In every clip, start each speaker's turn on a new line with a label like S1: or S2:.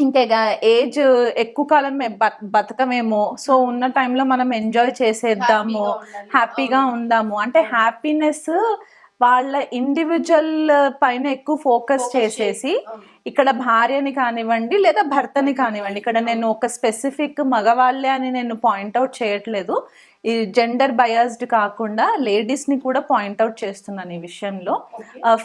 S1: ఇంకా ఏజ్ ఎక్కువ కాలం బతకమేమో. సో ఉన్న టైంలో మనం ఎంజాయ్ చేసేద్దాము. హ్యాపీగా ఉందాము. అంటే హ్యాపీనెస్ వాళ్ళ ఇండివిజువల్ పైన ఎక్కువ ఫోకస్ చేసేసి. ఇక్కడ భార్యని కానివ్వండి లేదా భర్తని కానివ్వండి. ఇక్కడ నేను ఒక స్పెసిఫిక్ మగవాళ్ళే అని నేను పాయింట్అవుట్ చేయట్లేదు. ఈ జెండర్ బయాస్డ్ కాకుండా లేడీస్ని కూడా పాయింట్అవుట్ చేస్తున్నాను ఈ విషయంలో.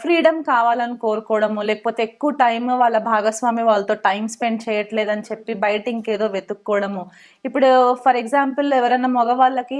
S1: ఫ్రీడమ్ కావాలని కోరుకోవడము లేకపోతే ఎక్కువ టైం వాళ్ళ భాగస్వామి వాళ్ళతో టైం స్పెండ్ చేయట్లేదని చెప్పి బయట ఇంకేదో వెతుక్కోవడము. ఇప్పుడు ఫర్ ఎగ్జాంపుల్ ఎవరైనా మగవాళ్ళకి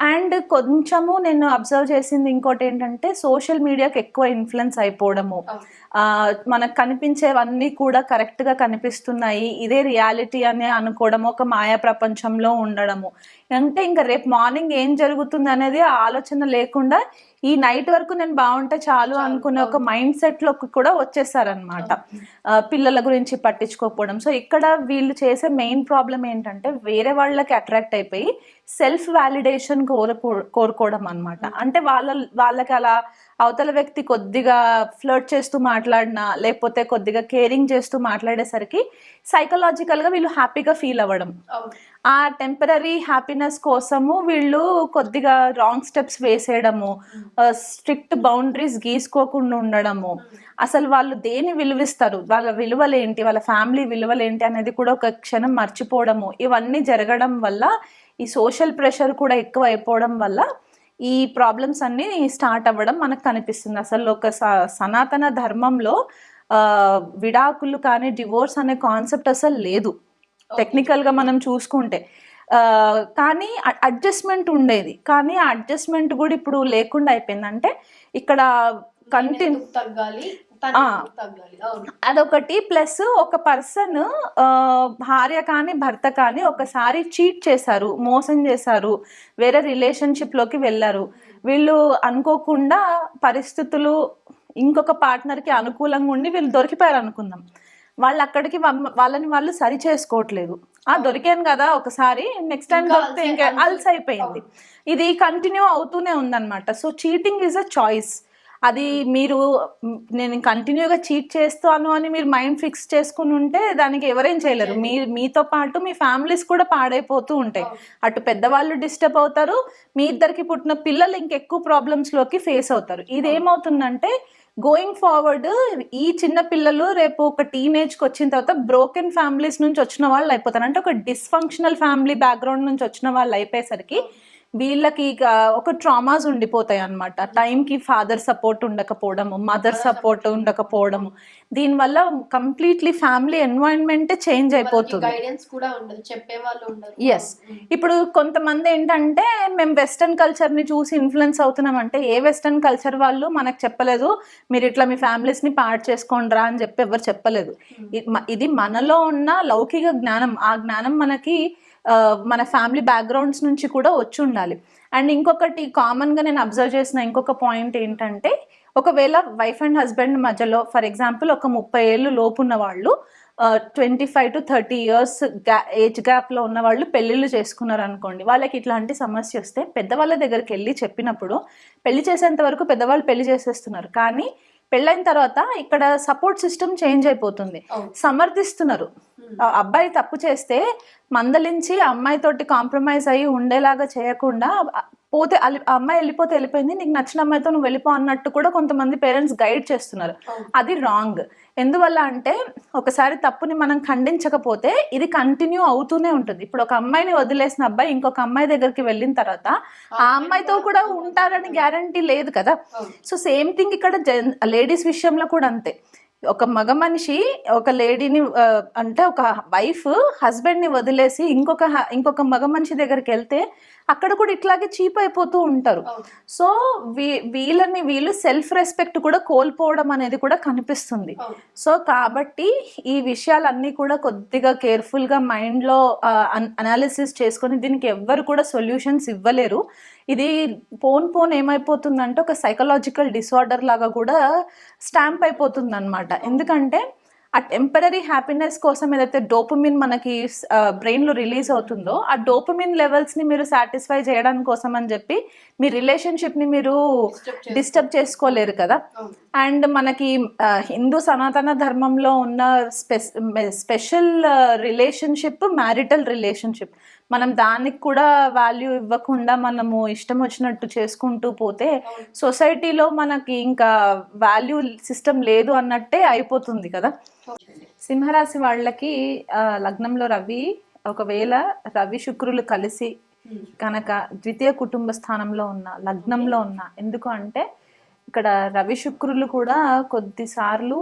S1: అండ్ కొంచెము నేను అబ్జర్వ్ చేసింది ఇంకోటి ఏంటంటే సోషల్ మీడియాకి ఎక్కువ ఇన్ఫ్లుయెన్స్ అయిపోవడము. ఆ, మనకు కనిపించేవన్నీ కూడా కరెక్ట్గా కనిపిస్తున్నాయి. ఇదే రియాలిటీ అని అనుకోవడం ఒక మాయా ప్రపంచంలో ఉండడము. అంటే ఇంకా రేపు మార్నింగ్ ఏం జరుగుతుంది అనేది ఆలోచన లేకుండా ఈ నైట్ వరకు నేను బాగుంటే చాలు అనుకునే ఒక మైండ్ సెట్లోకి కూడా వచ్చేసారనమాట పిల్లల గురించి పట్టించుకోకపోవడం. సో ఇక్కడ వీళ్ళు చేసే మెయిన్ ప్రాబ్లం ఏంటంటే వేరే వాళ్ళకి అట్రాక్ట్ అయిపోయి సెల్ఫ్ వ్యాలిడేషన్ కోరుకో కోరుకోవడం అనమాట అంటే వాళ్ళ వాళ్ళకి అలా అవతల వ్యక్తి కొద్దిగా ఫ్లర్ట్ చేస్తూ మాట్లాడినా లేకపోతే కొద్దిగా కేరింగ్ చేస్తూ మాట్లాడేసరికి సైకలాజికల్గా వీళ్ళు హ్యాపీగా ఫీల్ అవ్వడం. ఆ టెంపరీ హ్యాపీనెస్ కోసము వీళ్ళు కొద్దిగా రాంగ్ స్టెప్స్ వేసేయడము స్ట్రిక్ట్ బౌండరీస్ గీసుకోకుండా ఉండడము. అసలు వాళ్ళు దేని విలువిస్తారు? వాళ్ళ విలువలేంటి? వాళ్ళ ఫ్యామిలీ విలువలేంటి అనేది కూడా ఒక క్షణం మర్చిపోవడము. ఇవన్నీ జరగడం వల్ల ఈ సోషల్ ప్రెషర్ కూడా ఎక్కువ అయిపోవడం వల్ల ఈ ప్రాబ్లమ్స్ అన్నీ స్టార్ట్ అవ్వడం మనకు కనిపిస్తుంది. అసలు ఒక సనాతన ధర్మంలో విడాకులు కానీ డివోర్స్ అనే కాన్సెప్ట్ అసలు లేదు. టెక్నికల్గా మనం చూసుకుంటే ఆ, కానీ అడ్జస్ట్మెంట్ ఉండేది. కానీ ఆ అడ్జస్ట్మెంట్ కూడా ఇప్పుడు లేకుండా అయిపోయింది. అంటే ఇక్కడ కంటిన్యూ
S2: తగ్గాలి
S1: అదొకటి ప్లస్ ఒక పర్సన్ భార్య కానీ భర్త కానీ ఒకసారి చీట్ చేశారు మోసం చేశారు వేరే రిలేషన్షిప్లోకి వెళ్ళారు. వీళ్ళు అనుకోకుండా పరిస్థితులు ఇంకొక పార్ట్నర్కి అనుకూలంగా ఉండి వీళ్ళు దొరికిపోయారు అనుకుందాం వాళ్ళు అక్కడికి వాళ్ళని వాళ్ళు సరి చేసుకోవట్లేదు. ఆ దొరికాను కదా ఒకసారి నెక్స్ట్ టైం దొరికితే ఇంకా
S2: అలసి-
S1: అయిపోయింది ఇది కంటిన్యూ అవుతూనే ఉందన్నమాట. So cheating is a choice అది మీరు నేను కంటిన్యూగా చీట్ చేస్తాను అని మీరు మైండ్ ఫిక్స్ చేసుకుని ఉంటే దానికి ఎవరేం చేయలేరు. మీ మీతో పాటు మీ ఫ్యామిలీస్ కూడా పాడైపోతూ ఉంటాయి. అటు పెద్దవాళ్ళు డిస్టర్బ్ అవుతారు మీ ఇద్దరికి పుట్టిన పిల్లలు ఇంకెక్కువ ప్రాబ్లమ్స్లోకి ఫేస్ అవుతారు. ఇది ఏమవుతుందంటే గోయింగ్ ఫార్వర్డ్ ఈ చిన్న పిల్లలు రేపు ఒక టీనేజ్కి వచ్చిన తర్వాత బ్రోకెన్ ఫ్యామిలీస్ నుంచి వచ్చిన వాళ్ళు అయిపోతారు. అంటే ఒక డిస్ఫంక్షనల్ ఫ్యామిలీ బ్యాక్గ్రౌండ్ నుంచి వచ్చిన వాళ్ళు అయిపోయేసరికి వీళ్ళకి ఒక ట్రామాస్ ఉండిపోతాయి అనమాట టైంకి ఫాదర్ సపోర్ట్ ఉండకపోవడము మదర్ సపోర్ట్ ఉండకపోవడము. దీనివల్ల కంప్లీట్లీ ఫ్యామిలీ ఎన్వైరన్మెంట్ చేంజ్ అయిపోతుంది.
S2: గైడెన్స్ కూడా ఉండదు చెప్పే వాళ్ళు ఉండరు.
S1: Yes. ఇప్పుడు కొంతమంది ఏంటంటే మేము వెస్టర్న్ కల్చర్ని చూసి ఇన్ఫ్లుయెన్స్ అవుతున్నాం అంటే ఏ వెస్టర్న్ కల్చర్ వాళ్ళు మనకు చెప్పలేదు మీరు ఇట్లా మీ ఫ్యామిలీస్ని పాడు చేసుకోండి రా అని చెప్పి ఎవరు చెప్పలేదు. మ- ఇది మనలో ఉన్న లౌకిక జ్ఞానం. ఆ జ్ఞానం మనకి మన ఫ్యామిలీ బ్యాక్గ్రౌండ్స్ నుంచి కూడా వచ్చి ఉండాలి. అండ్ ఇంకొకటి కామన్గా నేను అబ్జర్వ్ చేసిన ఇంకొక పాయింట్ ఏంటంటే ఒకవేళ వైఫ్ అండ్ హస్బెండ్ మధ్యలో ఫర్ ఎగ్జాంపుల్ ఒక ముప్పై ఏళ్ళు లోపు ఉన్న వాళ్ళు twenty five to thirty years గ్యా ఏజ్ గ్యాప్లో ఉన్న వాళ్ళు పెళ్ళిళ్ళు చేసుకున్నారు అనుకోండి వాళ్ళకి ఇట్లాంటి సమస్య వస్తే పెద్దవాళ్ళ దగ్గరికి వెళ్ళి చెప్పినప్పుడు పెళ్ళి చేసేంత వరకు పెద్దవాళ్ళు పెళ్ళి చేసేస్తున్నారు. కానీ పెళ్ళైన తర్వాత ఇక్కడ సపోర్ట్ సిస్టమ్ చేంజ్ అయిపోతుంది. సమర్థిస్తున్నారు. అబ్బాయి తప్పు చేస్తే మందలించి అమ్మాయితోటి కాంప్రమైజ్ అయ్యి ఉండేలాగా చేయకుండా పోతే అమ్మాయి వెళ్ళిపోతే వెళ్ళిపోయింది నీకు నచ్చిన అమ్మాయితో నువ్వు వెళ్ళిపో అన్నట్టు కూడా కొంతమంది పేరెంట్స్ గైడ్ చేస్తున్నారు. అది రాంగ్. ఎందువల్ల అంటే ఒకసారి తప్పుని మనం ఖండించకపోతే ఇది కంటిన్యూ అవుతూనే ఉంటుంది. ఇప్పుడు ఒక అమ్మాయిని వదిలేసిన అబ్బాయి ఇంకొక అమ్మాయి దగ్గరికి వెళ్ళిన తర్వాత ఆ అమ్మాయితో కూడా ఉంటారని గ్యారంటీ లేదు కదా. సో సేమ్ థింగ్ ఇక్కడ లేడీస్ విషయంలో కూడా అంతే. ఒక మగ మనిషి ఒక లేడీని అంటే ఒక వైఫ్ హస్బెండ్ని వదిలేసి ఇంకొక హ- ఇంకొక మగ మనిషి దగ్గరికి వెళ్తే అక్కడ కూడా ఇట్లాగే చీప్ అయిపోతూ ఉంటారు. సో వీ వీళ్ళని వీళ్ళు సెల్ఫ్ రెస్పెక్ట్ కూడా కోల్పోవడం అనేది కూడా కనిపిస్తుంది. సో కాబట్టి ఈ విషయాలన్నీ కూడా కొద్దిగా కేర్ఫుల్గా మైండ్లో అనాలిసిస్ చేసుకొని దీనికి ఎవ్వరు కూడా సొల్యూషన్స్ ఇవ్వలేరు. ఇది పోన్ పోన్ ఏమైపోతుందంటే ఒక సైకలాజికల్ డిసార్డర్ లాగా కూడా స్టాంప్ అయిపోతుంది అనమాట ఎందుకంటే ఆ టెంపరీ హ్యాపీనెస్ కోసం ఏదైతే డోపమిన్ మనకి బ్రెయిన్లో రిలీజ్ అవుతుందో ఆ డోపమిన్ లెవెల్స్ని మీరు సాటిస్ఫై చేయడం కోసం అని చెప్పి మీ రిలేషన్షిప్ని మీరు. డిస్టర్బ్ చేసుకోలేరు కదా. అండ్ మనకి హిందూ సనాతన ధర్మంలో ఉన్న స్పెస్ స్పెషల్ రిలేషన్షిప్ మ్యారిటల్ రిలేషన్షిప్ మనం దానికి కూడా వాల్యూ ఇవ్వకుండా మనము ఇష్టం వచ్చినట్టు చేసుకుంటూ పోతే. సొసైటీలో మనకి ఇంకా వాల్యూ సిస్టమ్ లేదు అన్నట్టే అయిపోతుంది కదా సింహరాశి వాళ్ళకి లగ్నంలో రవి ఒకవేళ రవి శుక్రులు కలిసి. కనుక ద్వితీయ కుటుంబ స్థానంలో ఉన్న లగ్నంలో ఉన్న ఎందుకు అంటే ఇక్కడ రవి శుక్రులు కూడా కొద్దిసార్లు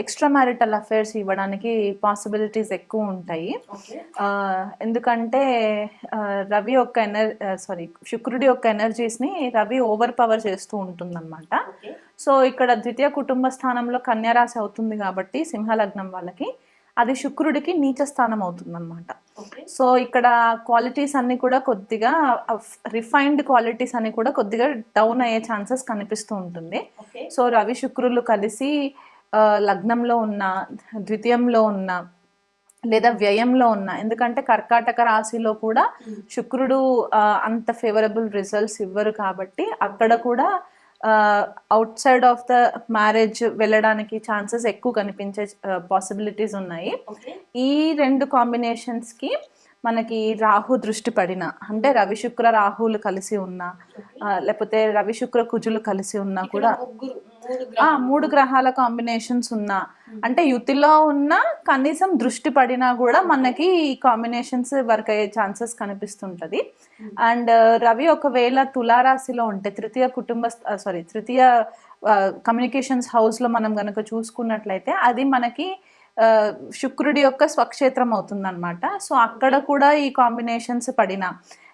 S1: ఎక్స్ట్రా మ్యారిటల్ అఫైర్స్ ఇవ్వడానికి పాసిబిలిటీస్ ఎక్కువ ఉంటాయి ఎందుకంటే రవి యొక్క ఎనర్ సారీ శుక్రుడి యొక్క ఎనర్జీస్ని రవి ఓవర్ పవర్ చేస్తూ ఉంటుందన్నమాట. సో ఇక్కడ ద్వితీయ కుటుంబ స్థానంలో కన్యారాశి అవుతుంది కాబట్టి సింహలగ్నం వాళ్ళకి అది శుక్రుడికి నీచ స్థానం అవుతుందన్నమాట. సో ఇక్కడ క్వాలిటీస్ అన్ని కూడా కొద్దిగా రిఫైన్డ్ క్వాలిటీస్ అన్ని కూడా కొద్దిగా డౌన్ అయ్యే ఛాన్సెస్ కనిపిస్తూ ఉంటుంది. సో రవి శుక్రులు కలిసి లగ్నంలో ఉన్న ద్వితీయంలో ఉన్న లేదా వ్యయంలో ఉన్న ఎందుకంటే కర్కాటక రాశిలో కూడా. శుక్రుడు అంత ఫేవరబుల్ రిజల్ట్స్ ఇవ్వరు కాబట్టి అక్కడ కూడా outside of the marriage వెళ్ళడానికి ఛాన్సెస్ ఎక్కువ కనిపించే పాసిబిలిటీస్ ఉన్నాయి. ఈ రెండు కాంబినేషన్స్కి మనకి రాహు దృష్టి పడిన అంటే రవి శుక్ర రాహులు కలిసి ఉన్నా లేకపోతే రవి శుక్ర కుజులు కలిసి ఉన్నా కూడా
S2: మూడు
S1: ఆ
S2: గ్రహాలు.
S1: మూడు గ్రహాల కాంబినేషన్స్ ఉన్నా. అంటే యుతిలో ఉన్న కనీసం దృష్టి పడినా కూడా మనకి ఈ కాంబినేషన్స్ వర్క్ అయ్యే ఛాన్సెస్ కనిపిస్తుంటది. అండ్ రవి ఒకవేళ తులారాశిలో ఉంటే తృతీయ కుటుంబ సారీ తృతీయ కమ్యూనికేషన్స్ హౌస్లో మనం గనక చూసుకున్నట్లయితే అది మనకి శుక్రుడి యొక్క స్వక్షేత్రం అవుతుందన్నమాట. సో అక్కడ కూడా ఈ కాంబినేషన్స్ పడిన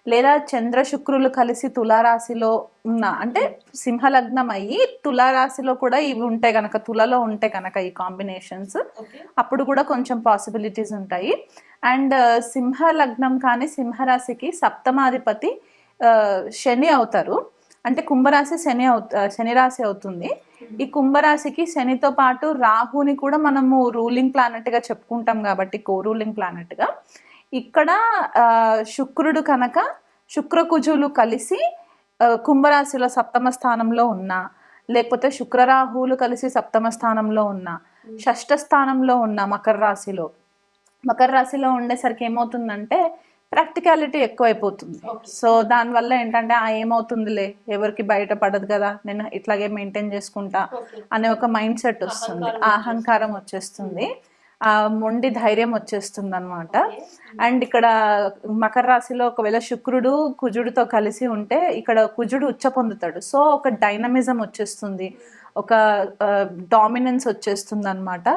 S1: లేదా చంద్ర శుక్రులు కలిసి తులారాశిలో ఉన్న అంటే సింహలగ్నం అయ్యి తులారాశిలో కూడా ఇవి ఉంటే కనుక తులలో ఉంటే కనుక ఈ కాంబినేషన్స్. అప్పుడు కూడా కొంచెం పాసిబిలిటీస్ ఉంటాయి. అండ్ సింహ లగ్నం కానీ సింహరాశికి సప్తమాధిపతి శని అవుతారు. అంటే కుంభరాశి శని అవుత శని రాశి అవుతుంది. ఈ కుంభరాశికి శనితో పాటు రాహుని కూడా మనము రూలింగ్ ప్లానెట్గా చెప్పుకుంటాం కాబట్టి కో రూలింగ్ ప్లానెట్గా. ఇక్కడ శుక్రుడు కనుక శుక్రకుజులు కలిసి కుంభరాశిలో సప్తమ స్థానంలో ఉన్న లేకపోతే శుక్రరాహువులు కలిసి సప్తమ స్థానంలో ఉన్న షష్ఠ స్థానంలో ఉన్న మకర రాశిలో మకర రాశిలో ఉండేసరికి ఏమవుతుందంటే ప్రాక్టికాలిటీ ఎక్కువైపోతుంది. సో దానివల్ల ఏంటంటే ఆ ఏమవుతుందిలే ఎవరికి బయట పడదు కదా నేను ఇట్లాగే మెయింటైన్ చేసుకుంటా అనే ఒక మైండ్ సెట్ వస్తుంది. ఆ అహంకారం వచ్చేస్తుంది. ఆ మొండి ధైర్యం వచ్చేస్తుంది అనమాట. అండ్ ఇక్కడ మకర రాశిలో ఒకవేళ శుక్రుడు కుజుడితో కలిసి ఉంటే ఇక్కడ కుజుడు ఉచ్చ పొందుతాడు. సో ఒక డైనమిజం వచ్చేస్తుంది. ఒక డామినెన్స్ వచ్చేస్తుంది అనమాట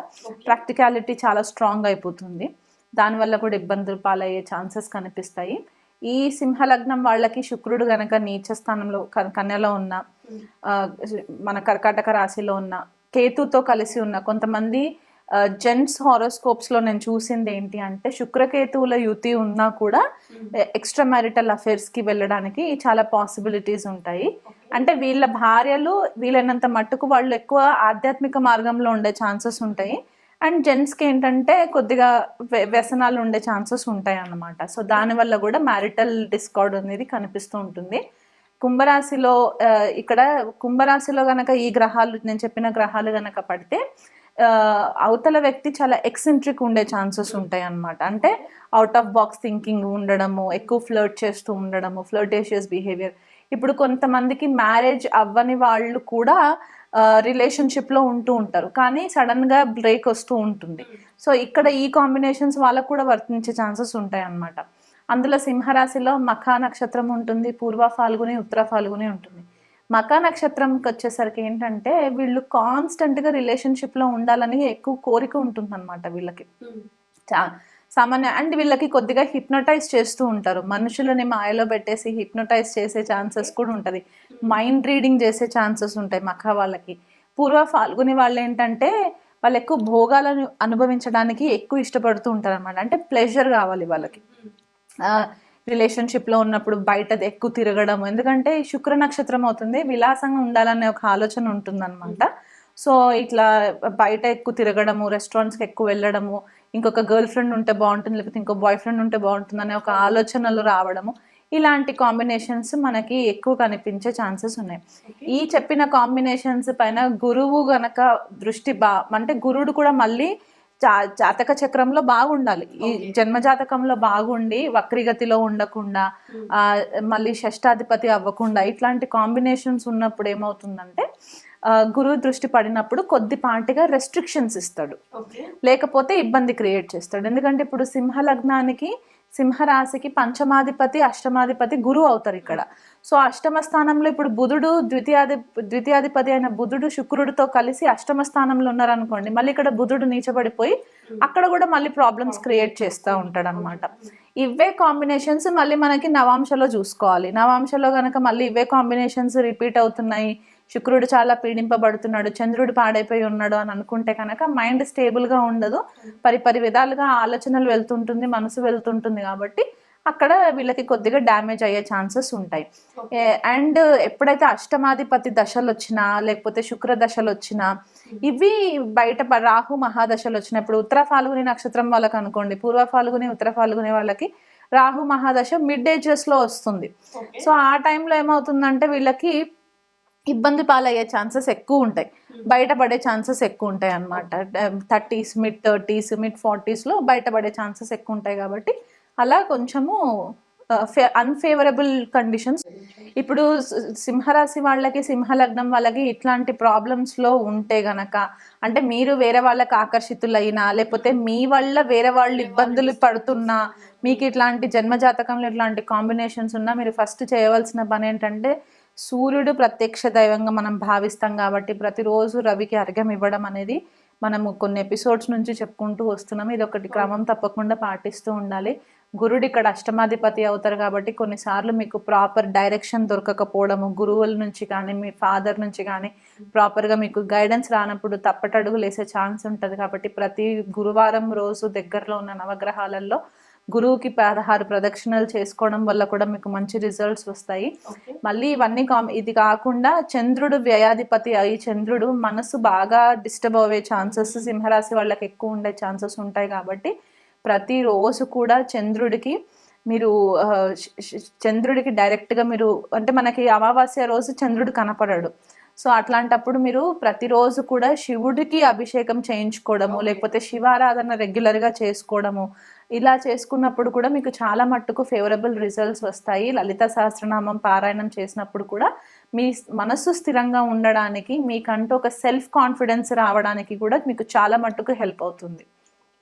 S1: ప్రాక్టికాలిటీ చాలా స్ట్రాంగ్ అయిపోతుంది. దానివల్ల కూడా ఇబ్బందులు పాలయ్యే ఛాన్సెస్ కనిపిస్తాయి. ఈ సింహలగ్నం వాళ్ళకి శుక్రుడు గనక నీచ స్థానంలో క- కన్యలో ఉన్న మన కర్కాటక రాశిలో ఉన్న కేతుతో కలిసి ఉన్న కొంతమంది జెంట్స్ హారోస్కోప్స్లో నేను చూసింది ఏంటి అంటే శుక్రకేతువుల యుతి ఉన్నా కూడా ఎక్స్ట్రా మ్యారిటల్ అఫేర్స్కి వెళ్ళడానికి చాలా పాసిబిలిటీస్ ఉంటాయి. అంటే వీళ్ళ భార్యలు వీలైనంత మట్టుకు వాళ్ళు ఎక్కువ ఆధ్యాత్మిక మార్గంలో ఉండే ఛాన్సెస్ ఉంటాయి. అండ్ జెంట్స్కి ఏంటంటే కొద్దిగా వ్య- వ్యసనాలు ఉండే ఛాన్సెస్ ఉంటాయి అన్నమాట. సో దానివల్ల కూడా మ్యారిటల్ డిస్కార్డ్ అనేది కనిపిస్తూ ఉంటుంది. కుంభరాశిలో ఇక్కడ కుంభరాశిలో గనక ఈ గ్రహాలు నేను చెప్పిన గ్రహాలు గనక పడితే అవతల వ్యక్తి చాలా ఎక్సెంట్రిక్ ఉండే ఛాన్సెస్ ఉంటాయి అన్నమాట. అంటే అవుట్ ఆఫ్ బాక్స్ థింకింగ్ ఉండడము ఎక్కువ ఫ్లర్ట్ చేస్తూ ఉండడము ఫ్లర్టేషియస్ బిహేవియర్ ఇప్పుడు కొంతమందికి మ్యారేజ్ అవ్వని వాళ్ళు కూడా రిలేషన్షిప్లో ఉంటూ ఉంటారు. కానీ సడన్గా బ్రేక్ వస్తూ ఉంటుంది. సో ఇక్కడ ఈ కాంబినేషన్స్ వాళ్ళకు కూడా వర్తించే ఛాన్సెస్ ఉంటాయి అన్నమాట. అందులో సింహరాశిలో మఖా నక్షత్రం ఉంటుంది పూర్వ ఫాల్గుని ఉత్తర ఫాల్గుని ఉంటుంది. మకా నక్షత్రంకి వచ్చేసరికి ఏంటంటే వీళ్ళు కాన్స్టెంట్గా రిలేషన్షిప్లో ఉండాలని ఎక్కువ కోరిక ఉంటుందన్నమాట వీళ్ళకి. చా- సామాన్య అండ్ వీళ్ళకి కొద్దిగా హిప్నటైజ్ చేస్తూ ఉంటారు. మనుషులని మాయలో పెట్టేసి హిప్నటైజ్ చేసే ఛాన్సెస్ కూడా ఉంటుంది. మైండ్ రీడింగ్ చేసే ఛాన్సెస్ ఉంటాయి మఖా వాళ్ళకి. పూర్వ ఫాల్గుని వాళ్ళు ఏంటంటే వాళ్ళు ఎక్కువ భోగాలను అనుభవించడానికి ఎక్కువ ఇష్టపడుతూ ఉంటారు అనమాట అంటే ప్లెజర్ కావాలి వాళ్ళకి. రిలేషన్షిప్లో ఉన్నప్పుడు బయట ఎక్కువ తిరగడం. ఎందుకంటే శుక్ర నక్షత్రం అవుతుంది విలాసంగా ఉండాలనే ఒక ఆలోచన ఉంటుందన్నమాట. సో ఇట్లా బయట ఎక్కువ తిరగడము రెస్టారెంట్స్కి ఎక్కువ వెళ్ళడము ఇంకొక గర్ల్ ఫ్రెండ్ ఉంటే బాగుంటుంది లేకపోతే ఇంకో బాయ్ ఫ్రెండ్ ఉంటే బాగుంటుంది అనే ఒక ఆలోచనలు రావడము ఇలాంటి కాంబినేషన్స్ మనకి ఎక్కువ కనిపించే ఛాన్సెస్ ఉన్నాయి. ఈ చెప్పిన కాంబినేషన్స్ పైన గురువు గనక దృష్టి బా అంటే గురుడు కూడా మళ్ళీ జా- జాతక చక్రంలో బాగుండాలి. ఈ
S2: Okay.
S1: జన్మ జాతకంలో బాగుండి వక్రిగతిలో ఉండకుండా ఆ, మళ్ళీ షష్టాధిపతి అవ్వకుండా ఇట్లాంటి కాంబినేషన్స్ ఉన్నప్పుడు ఏమవుతుందంటే గురువు దృష్టి పడినప్పుడు కొద్దిపాటిగా రెస్ట్రిక్షన్స్ ఇస్తాడు. లేకపోతే ఇబ్బంది క్రియేట్ చేస్తాడు. ఎందుకంటే ఇప్పుడు సింహ లగ్నానికి సింహరాశికి పంచమాధిపతి అష్టమాధిపతి గురువు అవుతారు ఇక్కడ. సో అష్టమ స్థానంలో ఇప్పుడు బుధుడు ద్వితీయాధి ద్వితీయాధిపతి అయిన బుధుడు శుక్రుడితో కలిసి అష్టమ స్థానంలో ఉన్నారనుకోండి మళ్ళీ ఇక్కడ బుధుడు నీచబడిపోయి అక్కడ కూడా మళ్ళీ ప్రాబ్లమ్స్ క్రియేట్ చేస్తూ ఉంటాడు అనమాట ఇవే కాంబినేషన్స్ మళ్ళీ మనకి నవాంశలో చూసుకోవాలి. నవాంశలో కనుక మళ్ళీ ఇవే కాంబినేషన్స్ రిపీట్ అవుతున్నాయి. శుక్రుడు చాలా పీడింపబడుతున్నాడు చంద్రుడు పాడైపోయి ఉన్నాడు అని అనుకుంటే కనుక మైండ్ స్టేబుల్గా ఉండదు. పరి పరి విధాలుగా ఆలోచనలు వెళ్తుంటుంది మనసు వెళ్తుంటుంది కాబట్టి అక్కడ వీళ్ళకి కొద్దిగా డ్యామేజ్ అయ్యే ఛాన్సెస్ ఉంటాయి. అండ్ ఎప్పుడైతే అష్టమాధిపతి దశలు వచ్చినా లేకపోతే శుక్ర దశలు వచ్చినా ఇవి బయట రాహు మహాదశలు వచ్చినప్పుడు ఉత్తర ఫాల్గుని నక్షత్రం వాళ్ళకి అనుకోండి పూర్వ ఫాల్గుని ఉత్తర ఫాల్గుని వాళ్ళకి రాహు మహాదశ మిడ్ ఏజెస్లో వస్తుంది. సో ఆ టైంలో ఏమవుతుందంటే వీళ్ళకి ఇబ్బంది పాలయ్యే ఛాన్సెస్ ఎక్కువ ఉంటాయి. బయటపడే ఛాన్సెస్ ఎక్కువ ఉంటాయి అనమాట థర్టీస్ మిడ్ థర్టీస్ మిడ్ ఫార్టీస్లో బయటపడే ఛాన్సెస్ ఎక్కువ ఉంటాయి కాబట్టి అలా కొంచెము అన్ఫేవరబుల్ కండిషన్స్ ఇప్పుడు సింహరాశి వాళ్ళకి సింహలగ్నం వాళ్ళకి ఇట్లాంటి ప్రాబ్లమ్స్లో ఉంటే గనక అంటే మీరు వేరే వాళ్ళకి ఆకర్షితులైనా లేకపోతే మీ వల్ల వేరే వాళ్ళు ఇబ్బందులు పడుతున్నా మీకు ఇట్లాంటి జన్మజాతకంలో ఇట్లాంటి కాంబినేషన్స్ ఉన్నా మీరు ఫస్ట్ చేయవలసిన పని ఏంటంటే సూర్యుడు ప్రత్యక్ష దైవంగా మనం భావిస్తాం కాబట్టి ప్రతిరోజు రవికి అర్ఘ్యం ఇవ్వడం అనేది మనము కొన్ని ఎపిసోడ్స్ నుంచి చెప్పుకుంటూ వస్తున్నాం. ఇది ఒకటి క్రమం తప్పకుండా పాటిస్తూ ఉండాలి. గురుడు ఇక్కడ అష్టమాధిపతి అవుతారు కాబట్టి కొన్నిసార్లు మీకు ప్రాపర్ డైరెక్షన్ దొరకకపోవడము గురువుల నుంచి కానీ మీ ఫాదర్ నుంచి కానీ ప్రాపర్గా మీకు గైడెన్స్ రానప్పుడు తప్పటడుగులు వేసే ఛాన్స్ ఉంటుంది కాబట్టి ప్రతి గురువారం రోజు దగ్గరలో ఉన్న నవగ్రహాలలో గురువుకి పదహారు ప్రదక్షిణలు చేసుకోవడం వల్ల కూడా మీకు మంచి రిజల్ట్స్ వస్తాయి. మళ్ళీ ఇవన్నీ కామ్ ఇది కాకుండా చంద్రుడు వ్యయాధిపతి అయి చంద్రుడు మనసు బాగా డిస్టర్బ్ అయ్యే ఛాన్సెస్ సింహరాశి వాళ్ళకి ఎక్కువ ఉండే ఛాన్సెస్ ఉంటాయి కాబట్టి ప్రతిరోజు కూడా చంద్రుడికి మీరు చంద్రుడికి డైరెక్ట్గా మీరు అంటే మనకి అమావాస్య రోజు చంద్రుడు కనపడడు. సో అట్లాంటప్పుడు మీరు ప్రతిరోజు కూడా శివుడికి అభిషేకం చేయించుకోవడము లేకపోతే శివారాధన రెగ్యులర్గా చేసుకోవడము ఇలా చేసుకున్నప్పుడు కూడా మీకు చాలా మట్టుకు ఫేవరబుల్ రిజల్ట్స్ వస్తాయి. లలిత సహస్రనామం పారాయణం చేసినప్పుడు కూడా మీ మనస్సు స్థిరంగా ఉండడానికి మీకంటూ ఒక సెల్ఫ్ కాన్ఫిడెన్స్ రావడానికి కూడా మీకు చాలా మట్టుకు హెల్ప్ అవుతుంది.